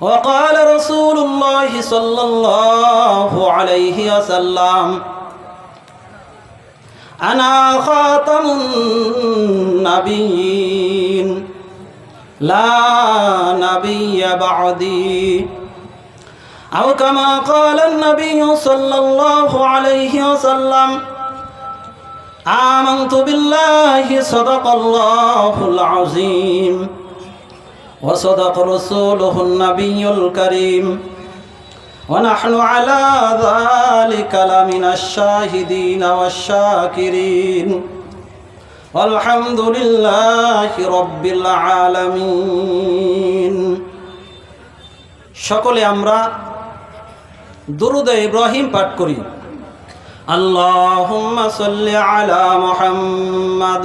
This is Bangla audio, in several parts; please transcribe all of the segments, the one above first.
وقال رسول الله صلى الله عليه وسلم أنا خاتم النبيين لا نبي بعدي أو كما قال النبي صلى الله عليه وسلم آمنت بالله صدق الله العظيم وصدق رسوله النبي الكريم ونحن على ذلك لمن الشاهدين والشاكرين والحمد لله رب العالمين সকলে আমরা দুরুদ ইব্রাহিম পাঠ করি আল্লাহুম্মা সাল্লি আলা মুহাম্মাদ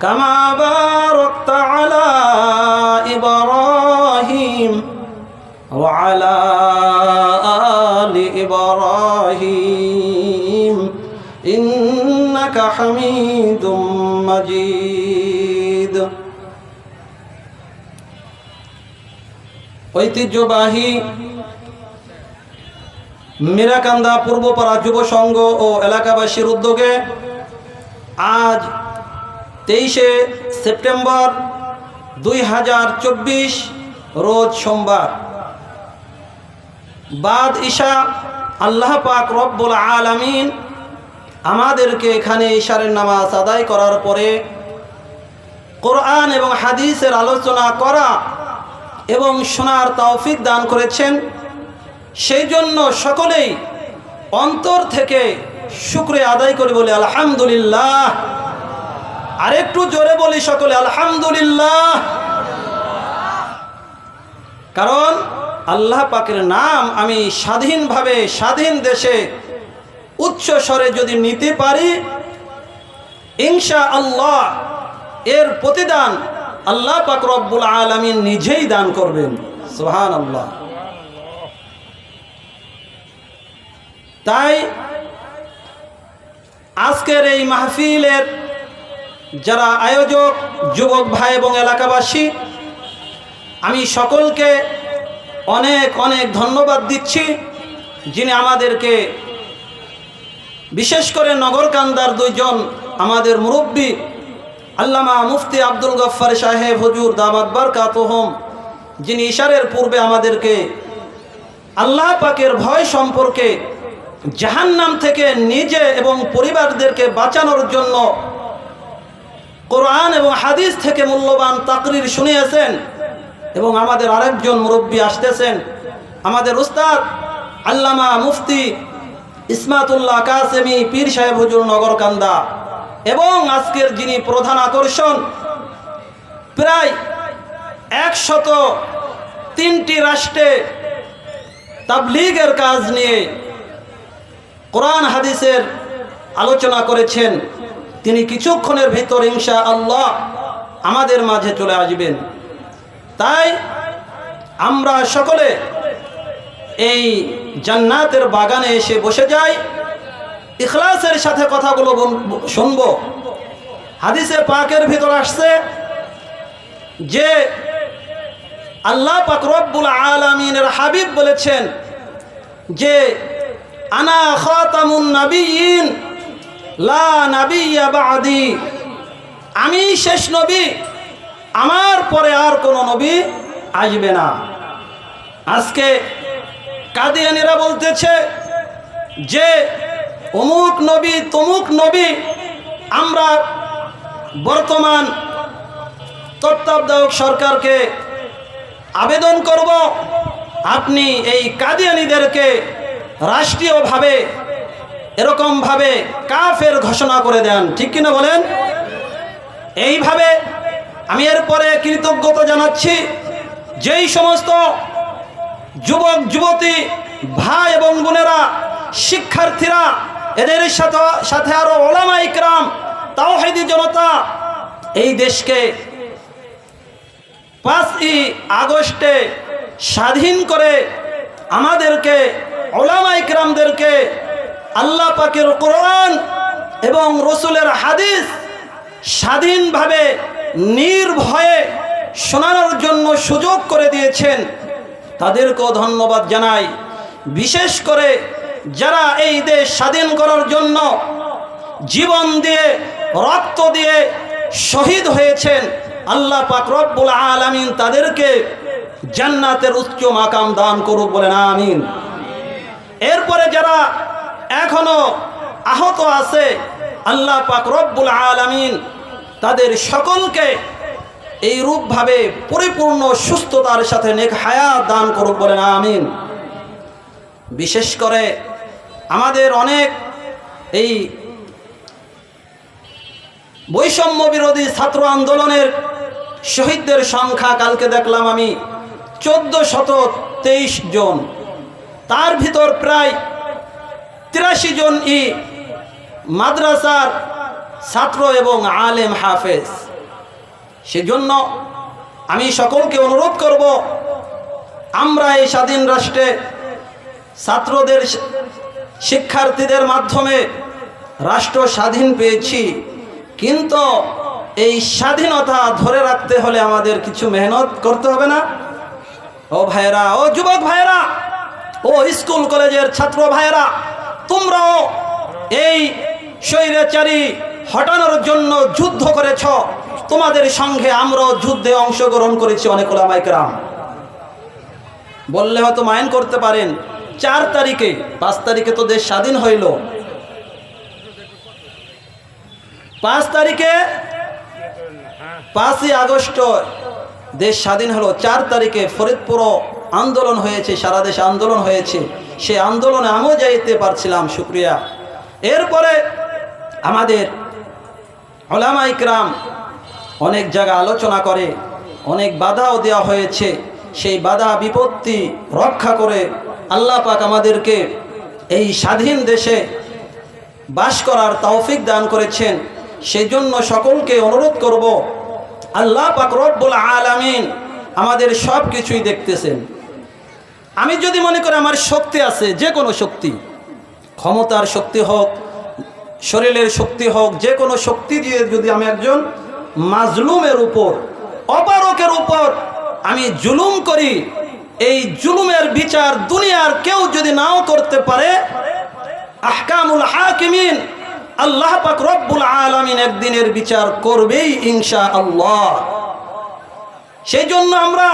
كما باركت على إبراهيم وعلى آل إبراهيم إنك حميد مجيد ঐতিহ্যবাহী মিরাকান্দা পূর্বপাড়া যুব সংঘ ও এলাকাবাসীর উদ্যোগে আজ তেইশে সেপ্টেম্বর দুই হাজার চব্বিশ, রোজ সোমবার। বাদ ঈশা, আল্লাহ পাক রব্বুল আলামিন আমাদেরকে এখানে ঈশারের নামাজ আদায় করার পরে কোরআন এবং হাদিসের আলোচনা করা এবং শোনার তৌফিক দান করেছেন। সেই জন্য সকলেই অন্তর থেকে শুক্রে আদায় করি বলে আলহামদুলিল্লাহ। আরেকটু জোরে বলি সকলে, আলহামদুলিল্লাহ। কারণ আল্লাহ পাকের নাম আমি স্বাধীনভাবে স্বাধীন দেশে উচ্চ স্বরে যদি নিতে পারি ইনশা আল্লাহ এর প্রতিদান আল্লাহ পাক রব্বুল আলমিন নিজেই দান করবেন। সোহান আল্লাহ তাই আজকের এই মাহফিলের যারা আয়োজক, যুবক ভাই এবং এলাকাবাসী, আমি সকলকে অনেক অনেক ধন্যবাদ দিচ্ছি, যিনি আমাদেরকে বিশেষ করে নগরকান্দার দুইজন আমাদের মুরব্বী, আল্লামা মুফতি আব্দুল গফ্ফার সাহেব হজুর দামাদ বারকাতহম যিনি ইশারের পূর্বে আমাদেরকে আল্লাহ পাকের ভয় সম্পর্কে জাহান্নাম থেকে নিজে এবং পরিবারদেরকে বাঁচানোর জন্য কোরআন এবং হাদিস থেকে মূল্যবান তাকরির শুনিয়েছেন এবং আমাদের আরেকজন মুরব্বী আসতেছেন। আমাদের উস্তাদ আল্লামা মুফতি ইসমাতুল্লাহ কাসেমি পীর সাহেব হুজুর নগরকান্দা এবং আজকের যিনি প্রধান আকর্ষণ, প্রায় একশত তিনটি রাষ্ট্রে তাবলিগের কাজ নিয়ে কোরআন, হাদিসের আলোচনা করেছেন। তিনি কিছুক্ষণের ভিতর ইনশা আল্লাহ আমাদের মাঝে চলে আসবেন। তাই আমরা সকলে এই জান্নাতের বাগানে এসে বসে যাই, ইখলাসের সাথে কথাগুলো শুনব। হাদিসে পাকের ভিতর আসছে যে আল্লাহ পাক রব্বুল আলমিনের হাবিব বলেছেন যে, আনা খাতামুন নাবিয়িন লা বাদি। আমি শেষ নবী, আমার পরে আর কোনো নবী আসবে না। আজকে কাদিয়ানিরা বলতেছে যে, অমুক নবী, তমুক নবী, আমরা বর্তমান তত্ত্বাবধায়ক সরকারকে আবেদন করব। আপনি এই কাদিয়ানিদেরকে রাষ্ট্রীয়ভাবে এরকমভাবে কাফের ঘোষণা করে দেন। ঠিক কিনা বলেন? এইভাবে আমি এরপরে কৃতজ্ঞতা জানাচ্ছি, যেই সমস্ত যুবক, যুবতী, ভাই এবং বোনেরা, শিক্ষার্থীরা, এদের সাথে সাথে আরও ওলামা ইকরাম, তাওহিদি জনতা, এই দেশকে পাঁচই আগস্টে স্বাধীন করে আমাদেরকে, ওলামা ইকরামদেরকে আল্লাহ পাকের কোরআন এবং রসুলের হাদিস স্বাধীনভাবে নির্ভয়ে শোনানোর জন্য সুযোগ করে দিয়েছেন। তাদেরকেও ধন্যবাদ জানাই। বিশেষ করে যারা এই দেশ স্বাধীন করার জন্য জীবন দিয়ে, রক্ত দিয়ে শহীদ হয়েছেন, আল্লাহ পাক রব্বুল আলামিন তাদেরকে জান্নাতের উচ্চ মাকাম দান করুক বলেন, আমিন। এরপরে যারা এখনও আহত আছে আল্লাহ পাক রব্বুল আলামিন তাদের সকলকে এই রূপভাবে পরিপূর্ণ সুস্থতার সাথে নেক হায়াত দান করুক বলেন, আমিন। বিশেষ করে আমাদের অনেক এই বৈষম্য বিরোধী ছাত্র আন্দোলনের শহীদদের সংখ্যা, কালকে দেখলাম আমি চোদ্দ শত তেইশ জন। তার ভিতর প্রায় তিরাশি জন ই মাদ্রাসার ছাত্র এবং আলেম হাফেজ। সেজন্য আমি সকলকে অনুরোধ করব, আমরা এই স্বাধীন রাষ্ট্রে ছাত্রদের শিক্ষার্থীদের মাধ্যমে রাষ্ট্র স্বাধীন পেয়েছি। কিন্তু এই স্বাধীনতা ধরে রাখতে হলে আমাদের কিছু মেহনত করতে হবে না। ও ভাইয়েরা, ও যুবক ভাইয়েরা, ও স্কুল কলেজের ছাত্র ভাইয়েরা তোমরাও এই স্বৈরাচারী হটানোর জন্য যুদ্ধ করেছ। তোমাদের সঙ্গে আমরাও যুদ্ধে অংশগ্রহণ করেছি অনেক ওলামাইকরাম বললে হয়তো মাইন করতে পারেন। চার তারিখে, পাঁচ তারিখে তো দেশ স্বাধীন হইল। পাঁচ তারিখে, পাঁচই আগস্ট দেশ স্বাধীন হলো। চার তারিখে ফরিদপুর আন্দোলন হয়েছে, সারা দেশে আন্দোলন হয়েছে। সে আন্দোলনে আমিও যাইতে পারছিলাম, শুক্রিয়া। এরপরে আমাদের ওলামা ইকরাম অনেক জায়গা আলোচনা করে, অনেক বাধাও দেওয়া হয়েছে। সেই বাধা, বিপত্তি রক্ষা করে আল্লাহ পাক আমাদেরকে এই স্বাধীন দেশে বাস করার তৌফিক দান করেছেন। সেই জন্য সকলকে অনুরোধ করব, আল্লাহ পাক রব্বুল আলামিন আমাদের সব কিছুই দেখতেছেন। আমি যদি মনে করি আমার শক্তি আছে যে কোনো শক্তি, ক্ষমতার শক্তি হোক, শরীরের শক্তি হোক যে কোনো শক্তি দিয়ে যদি আমি একজন মাজলুমের উপর, অপারকের উপর আমি জুলুম করি, এই জুলুমের বিচার দুনিয়ার কেউ যদি নাও করতে পারে, আহকামুল হাকিমিন, আল্লাহ পাক রব্বুল আলামিন একদিনের বিচার করবেই ইনশা আল্লাহ সেই জন্য আমরা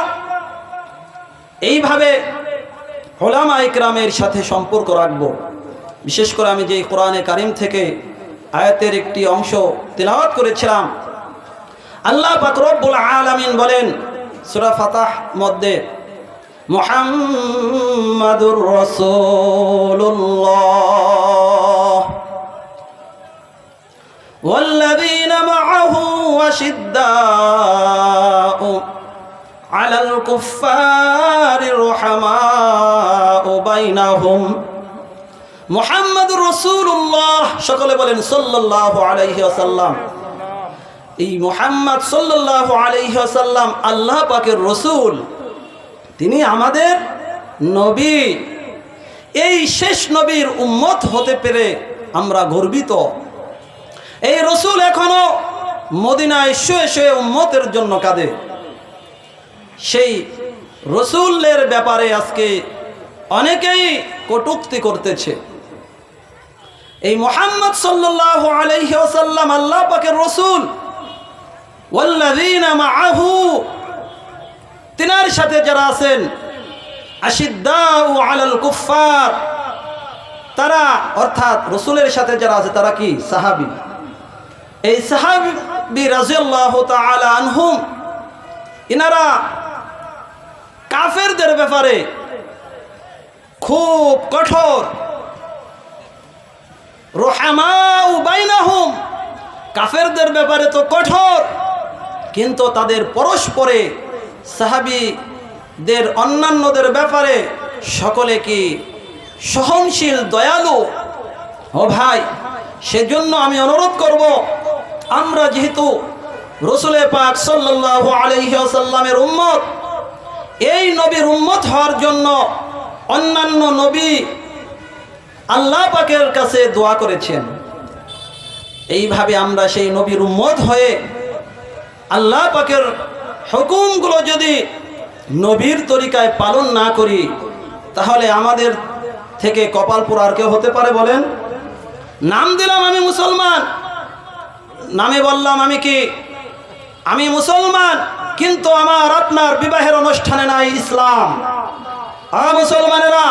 এইভাবে হোলামা ইকরামের সাথে সম্পর্ক রাখব বিশেষ করে আমি যে কোরআনে কারিম থেকে আয়াতের একটি অংশ তেলাওয়াত করেছিলাম আল্লাহ পাক রব্বুল আলামিন বলেন সূরা ফাতাহ মধ্যে মুহাম্মাদুর রাসূলুল্লাহ والذين معه وشداء আলাল কুফারি রহমা ও বাইনাহুম। মোহাম্মদ রসুল্লাহ সকলে বলেন সাল্লাহ আলাইহি আসাল্লাম এই মোহাম্মদ সাল্লাহ আলাইহি আসাল্লাম আল্লাহ পাকের রসুল, তিনি আমাদের নবী। এই শেষ নবীর উম্মত হতে পেরে আমরা গর্বিত। এই রসুল এখনও মদিনায় শুয়ে শুয়ে উম্মতের জন্য কাঁদে। সেই রসুলের ব্যাপারে আজকে অনেকেই কটুক্তি করতেছে। এই মোহাম্মদ সাল্লাহ আলাইহি ওসাল্লাম আল্লাহ পাকের রসুল মাআহু, তিনার সাথে যারা আছেন আলাল তারা অর্থাৎ রসুলের সাথে যারা আছে, তারা কি? সাহাবি। এই সাহাবি রাজিয়াল্লাহু তাআলা আনহুম, ইনারা কাফেরদের ব্যাপারে খুব কঠোর। রোহামাউ বাইনাহুম। কাফেরদের ব্যাপারে তো কঠোর, কিন্তু তাদের পরস্পরে সাহাবি দের অন্যান্যদের ব্যাপারে সকলে কি সহনশীল, দয়ালু? ও ভাই, সেজন্য আমি অনুরোধ করব, আমরা যেহেতু রসুলে পাক সাল্লাল্লাহু আলাইহি ওয়াসাল্লামের উম্মত এই নবীর উম্মত হওয়ার জন্য অন্যান্য নবী আল্লাহ পাকের কাছে দোয়া করেছেন। এইভাবে আমরা সেই নবীর উম্মত হয়ে আল্লাহ পাকের হুকুমগুলো যদি নবীর তরিকায় পালন না করি, তাহলে আমাদের থেকে কপাল পোড়ার কেউ হতে পারে বলেন? নাম দিলাম আমি মুসলমান। নামে বললাম আমি কি? আমি মুসলমান। কিন্তু আমার আপনার বিবাহের অনুষ্ঠানে নাই ইসলাম। আ মুসলমানেরা,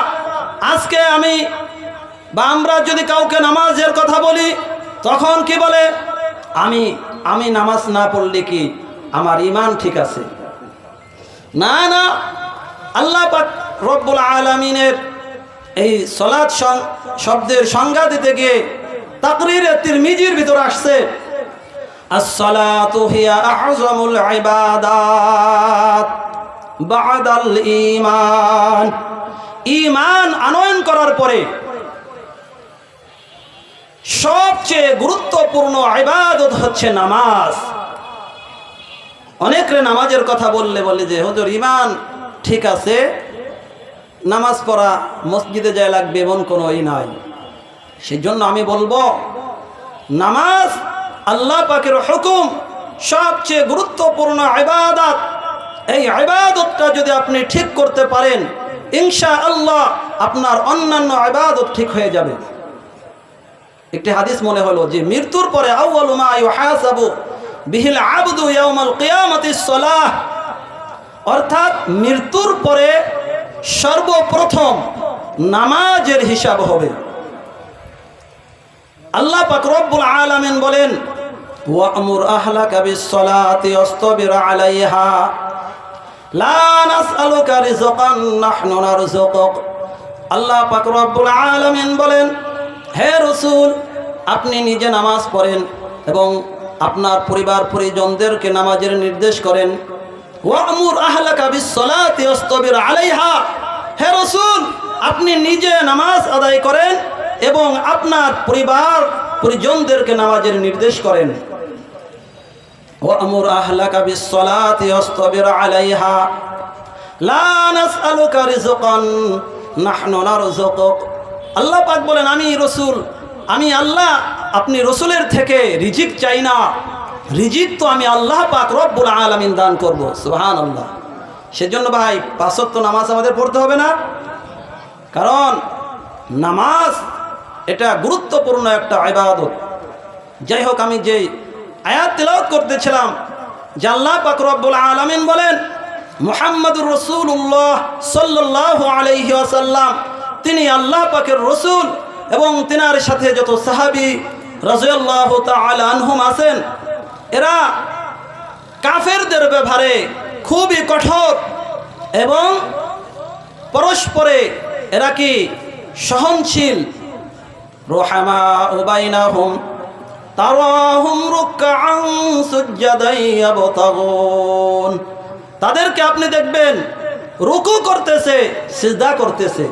আজকে আমি বা আমরা যদি কাউকে নামাজের কথা বলি, তখন কি বলে? আমি আমি নামাজ না পড়লে কি আমার ইমান ঠিক আছে? না না, আল্লাহ রব্বুল আলমিনের এই সলাদ শব্দের সংজ্ঞা দিতে গিয়ে তাকরিরে তিরমিজির ভিতর আসছে। আসসালাতু হিয়া আযমুল ইবাদাত বাদাল ঈমান। ঈমান আনয়ন করার পরে সবচেয়ে গুরুত্বপূর্ণ ইবাদত হচ্ছে নামাজ। অনেকরে নামাজের কথা বললে বলে যে, হজুর ইমান ঠিক আছে, নামাজ পড়া মসজিদে যায় লাগবে, এমন কোনো ই নাই। সেজন্য আমি বলব, নামাজ আল্লাহ পাকের হুকুম, সবচেয়ে গুরুত্বপূর্ণ ইবাদত। এই ইবাদতটা যদি আপনি ঠিক করতে পারেন ইনশা আল্লাহ আপনার অন্যান্য ইবাদত ঠিক হয়ে যাবে। একটি হাদিস মনে হলো যে, মৃত্যুর পরে বিহিল সালাহ। অর্থাৎ মৃত্যুর পরে সর্বপ্রথম নামাজের হিসাব হবে। আল্লাহ পাক রব্বুল আলামিন বলেন ওয়ামুর আহলাকা বিস-সালাতি ওয়াসতাবির আলাইহা। লা নাসআলুকা রিজকান নাহনু নারযুকুক। আল্লাহ পাক রব্বুল আলামিন বলেন, হে রসুল, আপনি নিজে নামাজ পড়েন এবং আপনার পরিবার পরিজনদেরকে নামাজের নির্দেশ করেন। ওয়ামুর আহলাকা বিস-সালাতি ওয়াসতাবির আলাইহা। হে রসুল, আপনি নিজে নামাজ আদায় করেন এবং আপনার পরিবার পরিজনদেরকে নামাজের নির্দেশ করেন। ওয়ামুর আহলাকা বিস-সালাতি ওয়াসতাবির আলাইহা। লা নাসআলুকা রিজকান নাহনু নারযুকুক। আল্লাহ পাক বলেন, আমি রসুল, আমি আল্লাহ, আপনি রসুলের থেকে রিজিক চাই না। রিজিক তো আমি আল্লাহ পাক রব্বুল আলামিন দান করব সুবহান আল্লাহ সেজন্য ভাই পাঁচত্ব নামাজ আমাদের পড়তে হবে না। কারণ নামাজ এটা গুরুত্বপূর্ণ একটা ইবাদত। যাই হোক, আমি যেই আয়াত তেলাওয়াত করতেছিলাম। জাল্লা আল্লাহ পাক রব্বুল আলামিন বলেন, মুহাম্মদুর রসুল্লাহ সাল্লাহ আসাল্লাম তিনি আল্লাহ পাকের রসুল এবং তিনার সাথে যত সাহাবি তাআলা আনহুম আছেন, এরা কাফেরদের ব্যবহারে খুবই কঠোর এবং পরস্পরে এরা কি সহনশীল। রোহামা উবাইনাহুম তারাহুম রুকআন সুজদান ইয়াবতাগুন। তাদেরকে আপনি দেখবেন, রুকু করতেছে, সিজদা করতেছে।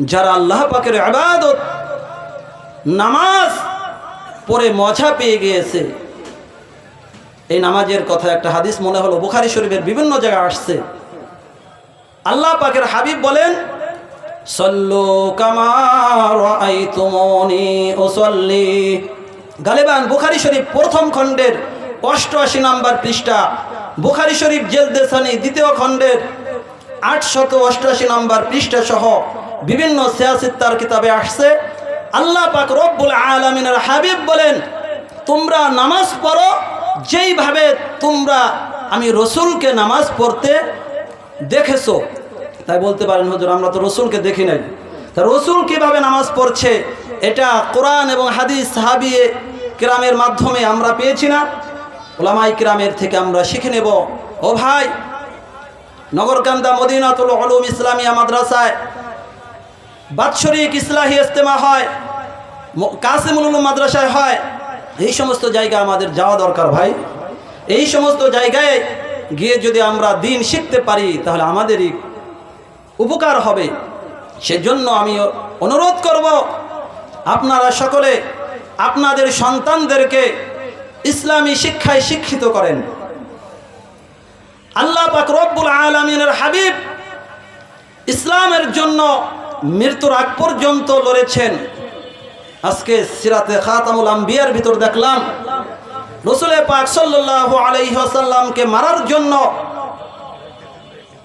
যারা আল্লাহ পাকের আবাদত নামাজ পরে মজা পেয়ে গিয়েছে। এই নামাজের কথা একটা হাদিস মনে হলো, বুখারি শরীফের বিভিন্ন জায়গায় আসছে। আল্লাহ পাকের হাবিব বলেন সল্লু কামার গালেবান বুখারি শরীফ প্রথম খণ্ডের অষ্টআশি নম্বর পৃষ্ঠা। বুখারি শরীফ জেলদেসানি দ্বিতীয় খণ্ডের আটশত অষ্টআশি নম্বর পৃষ্ঠা সহ বিভিন্ন সিয়াসিত্তার কিতাবে আসছে। আল্লাহ পাক রব্বুল আলমিনের হাবিব বলেন, তোমরা নামাজ পড়ো, যেইভাবে তোমরা, আমি রসুলকে নামাজ পড়তে দেখেছ তাই বলতে পারেন, হুজুর, আমরা তো রসুলকে দেখি নাই। তা রসুল কীভাবে নামাজ পড়ছে, এটা কোরআন এবং হাদিস সাহাবি কিরামের মাধ্যমে আমরা পেয়েছি না। ওলামাই কিরামের থেকে আমরা শিখে নেব। ও ভাই, নগরকান্দা মদিনাতুল আলুম ইসলামিয়া মাদ্রাসায় বাৎসরিক ইসলাহী ইস্তেমা হয় কাসিমুল মাদ্রাসায় হয়। এই সমস্ত জায়গা আমাদের যাওয়া দরকার ভাই। এই সমস্ত জায়গায় গিয়ে যদি আমরা দিন শিখতে পারি, তাহলে আমাদেরই উপকার হবে। সেজন্য আমি অনুরোধ করব আপনারা সকলে আপনাদের সন্তানদেরকে ইসলামী শিক্ষায় শিক্ষিত করেন। আল্লাহ পাক রব্বুল আলমিনের হাবিব ইসলামের জন্য মৃত্যুর আগ পর্যন্ত লড়েছেন। আজকে সিরাতে খাতামুল আম্বিয়ার ভিতর দেখলাম রসুলে পাক সাল্লাল্লাহু আলাইহি ওয়াসাল্লামকে মারার জন্য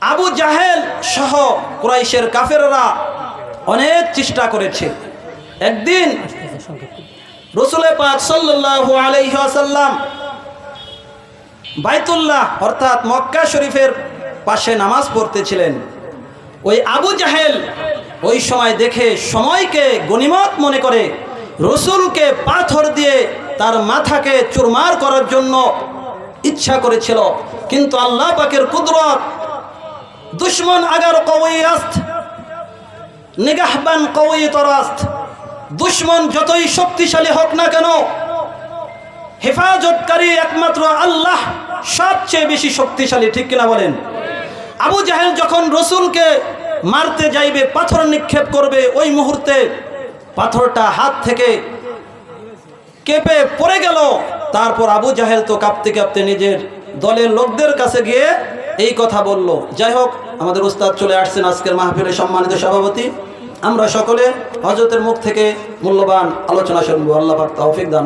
আবু জাহেল সহ ক্রাইশের কাফেররা অনেক চেষ্টা করেছে। একদিন রসুলে পাক সাল্লাল্লাহু আলাইহি ওয়াসাল্লাম বাইতুল্লাহ অর্থাৎ মক্কা শরীফের পাশে নামাজ পড়তেছিলেন। ওই আবু জাহেল ওই সময় দেখে সময়কে গনিমত মনে করে রসুলকে পাথর দিয়ে তার মাথাকে চুরমার করার জন্য ইচ্ছা করেছিল। কিন্তু আল্লাহ পাকের কুদরত দুশ্মন আগার কওয়ি আস্ত নিগাহবান কওয়ি তরাস্ত দুশ্মন যতই শক্তিশালী হোক না কেন, হেফাজতকারী একমাত্র আল্লাহ সবচেয়ে বেশি শক্তিশালী, ঠিক কিনা বলেন? আবু জাহেল যখন রসুলকে মারতে যাইবে, পাথর নিক্ষেপ করবে, ওই মুহূর্তে পাথরটা হাত থেকে কেঁপে পড়ে গেল। তারপর আবু জাহেল তো কাঁপতে কাঁপতে নিজের দলের লোকদের কাছে গিয়ে এই কথা বলল। যাই হোক, আমাদের উস্তাদ চলে আসছেন আজকের মাহফিলের সম্মানিত সভাপতি। আমরা সকলে হজরতের মুখ থেকে মূল্যবান আলোচনা শুনব। আল্লাহ পাক তৌফিক দান